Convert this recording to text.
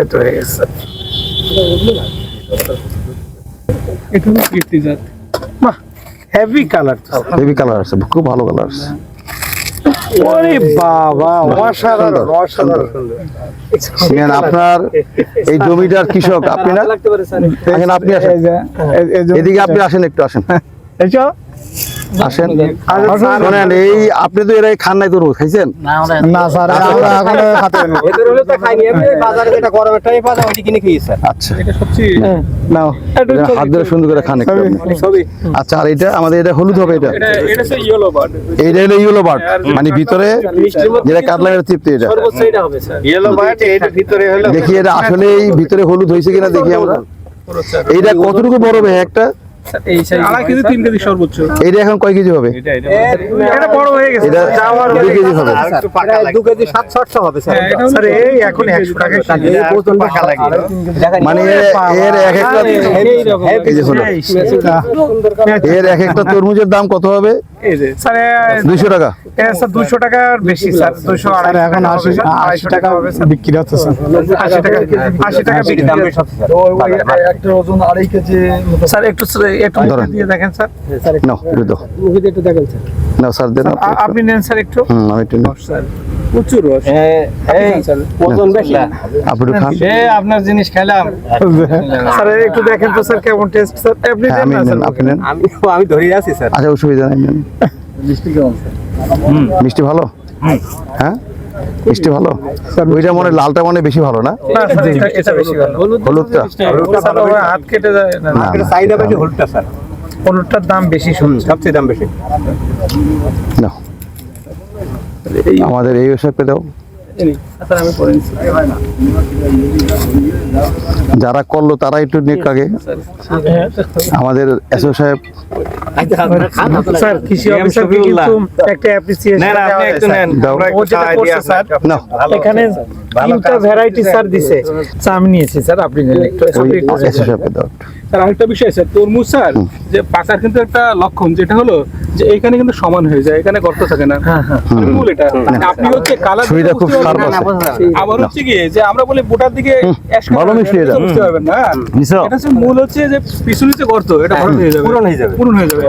এত হয়ে গেছে। এটা হলো কীর্তি জাত। বাহ হেভি কালার বেবি কালার আছে খুব ভালো কালার আছে। ওরে বাবা অসাধারণ অসাধারণ। আপনার এই জমিটার কৃষক আপনি না? আপনি আসেন। এদিকে আপনি আসেন একটু আসেন। এইছো? আসেন। আচ্ছা, শোনেন এই আপনি তো এরাই খান নাই তরমুজ খাইছেন? না স্যার আমরা এখনও খাতে পারিনি। এদের তো খাইনি। আমি বাজারে যেটা গরমের টাইমে পাওয়া যায় ওইটি কিনে খেয়েছি আচ্ছা। হাত ধরে সুন্দর করে খান একটু আচ্ছা আর এটা আমাদের এটা হলুদ হবে এটা। এটা এটা ইয়েলো বার্ড এইটা হলো ইয়েলো বার্ড মানে ভিতরে যেটা কাটলামের তৃপ্তি এটা। সর্বোচ্চ এটা হবে স্যার। ইয়েলো বার্ড এর ভিতরে হলো দেখি এটা আসলে ভিতরে হলুদ হয়েছে কিনা দেখি আমরা। এইটা কতটুকু বড় হবে একটা? এখন কয় কেজি হবে? এটা বড় হয়ে গেছে। এটা দুই কেজি হবে। আর একটু পাকা প্রায় লাগে দু কেজি সাত সাতশো হবে স্যার। এই এখন তিন 100 টাকা কেজি। কেজি আর একটু পাকা লাগে দেখেন মানে এর- এর এক একটা এই যে এর এক একটা তরমুজের দাম কত হবে? এই যে স্যার দুইশো টাকা। স্যার দুশো টাকার বেশি স্যার দুশো আড়াই এখন আশি আড়াইশো টাকা হবে স্যার। বিক্রি হচ্ছে স্যার। আশি টাকা আশি টাকা বিক্রি। দাম বেশি হবে স্যার একটা ওজন আড়াই কেজি স্যার একটু একটু দিয়ে দেখেন স্যার। নাও একটু দাও। মুভিতে একটু দেখেন স্যার। নাও স্যার দেন আপনি নেন স্যার একটু। হুম আমি একটু নিই। স্যার। প্রচুর রস। ওজন বেশি। আপনি খান। এ আপনার জিনিস খেলাম। স্যার একটু দেখেন তো স্যার কেমন টেস্ট স্যার আপনি হ্যাঁ দেন আমি না স্যার আপনি নেন। আমি আমি ধরে আছি স্যার। আচ্ছা অসুবিধা নেই নেন। মিষ্টি ভালো? হ্যাঁ? মিষ্টি ভালো? ওইটা মনে লালটা মনে বেশি ভালো না? না, এটা- এটা বেশি ভালো। হলুদটা হাত কেটে যায় না না, চাহিদা বেশি হলুদটা স্যার। হলুদটার দাম বেশি শুনছি। সবচেয়ে দাম বেশি। নাও। আমাদের এই ওয়েবসাইট দাও স্যার আমি করে নিচ্ছি যারা করল তারা একটু নিক আগে। আমাদের সাহেব। এখানে তিনটা ভ্যারাইটি স্যার দিছে। আমি নিয়েছি স্যার আপনি একটু স্যার আরেকটা বিষয় স্যার তরমুজ স্যার যে পাকার কিন্তু একটা লক্ষণ যেটা হলো যে এখানে কিন্তু সমান হয়ে যায় এখানে গর্ত থাকে না। হ্যাঁ হ্যাঁ। মূল এটা? মানে আপনি হচ্ছে কালার ছুরিটা খুব শার্প আছে আবার হচ্ছে কি যে আমরা বলি বোটার দিকে ভালো color, মিষ্টি বুঝতে পারবেন না। এটা হচ্ছে মূল হচ্ছে যে পিছনে যে গর্ত এটা ভরত হয়ে যাবে। পূরণ হয়ে যাবে। পূরণ হয়ে যাবে।